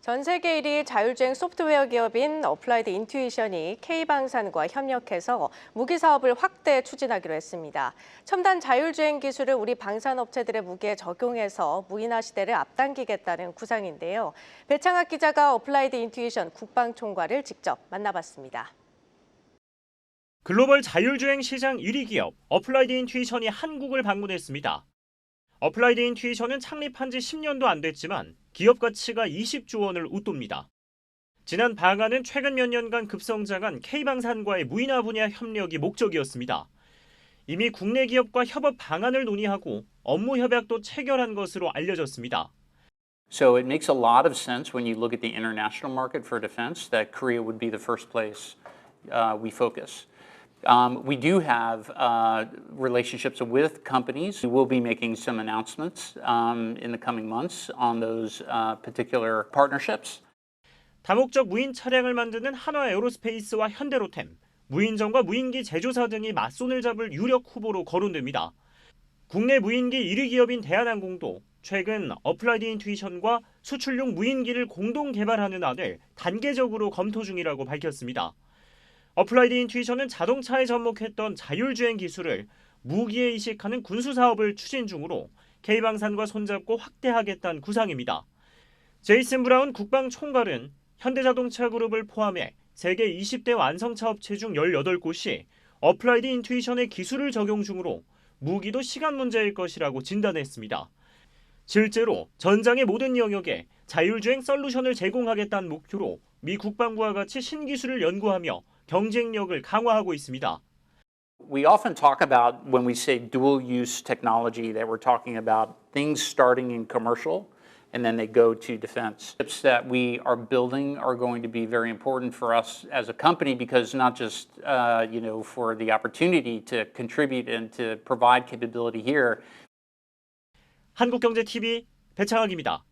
전 세계 1위 자율주행 소프트웨어 기업인 어플라이드 인투이션이 K방산과 협력해서 무기 사업을 확대 추진하기로 했습니다. 첨단 자율주행 기술을 우리 방산 업체들의 무기에 적용해서 무인화 시대를 앞당기겠다는 구상인데요. 배창학 기자가 어플라이드 인투이션 국방총괄을 직접 만나봤습니다. 글로벌 자율주행 시장 1위 기업 어플라이드 인투이션이 한국을 방문했습니다. 어플라이드 인투이션은 창립한 지 10년도 안 됐지만 기업 가치가 20조 원을 웃돕니다. 지난 방안은 최근 몇 년간 급성장한 K방산과의 무인화 분야 협력이 목적이었습니다. 이미 국내 기업과 협업 방안을 논의하고 업무 협약도 체결한 것으로 알려졌습니다. So it makes a lot of sense when you look at the international market for defense that Korea would be the first place uh, we focus. Um, we do have uh, relationships with companies. We will be making some announcements um, in the coming months on those uh, particular partnerships. 다목적 무인 차량을 만드는 한화 에어로스페이스와 현대로템, 무인정과 무인기 제조사 등이 맞손을 잡을 유력 후보로 거론됩니다. 국내 무인기 1위 기업인 대한항공도 최근 어플라이드 인투이션과 수출용 무인기를 공동 개발하는 안을 단계적으로 검토 중이라고 밝혔습니다. 어플라이드 인투이션은 자동차에 접목했던 자율주행 기술을 무기에 이식하는 군수 사업을 추진 중으로 K방산과 손잡고 확대하겠다는 구상입니다. 제이슨 브라운 국방 총괄은 현대자동차 그룹을 포함해 세계 20대 완성차 업체 중 18곳이 어플라이드 인투이션의 기술을 적용 중으로 무기도 시간 문제일 것이라고 진단했습니다. 실제로 전장의 모든 영역에 자율주행 솔루션을 제공하겠다는 목표로 미 국방부와 같이 신기술을 연구하며 경쟁력을 강화하고 있습니다. We often talk about when we say dual use technology that we're talking about things starting in commercial and then they go to defense. Chips that we are building are going to be very important for us as a company because not just uh, you know for the opportunity to contribute and to provide capability here, 한국경제TV 배창학입니다.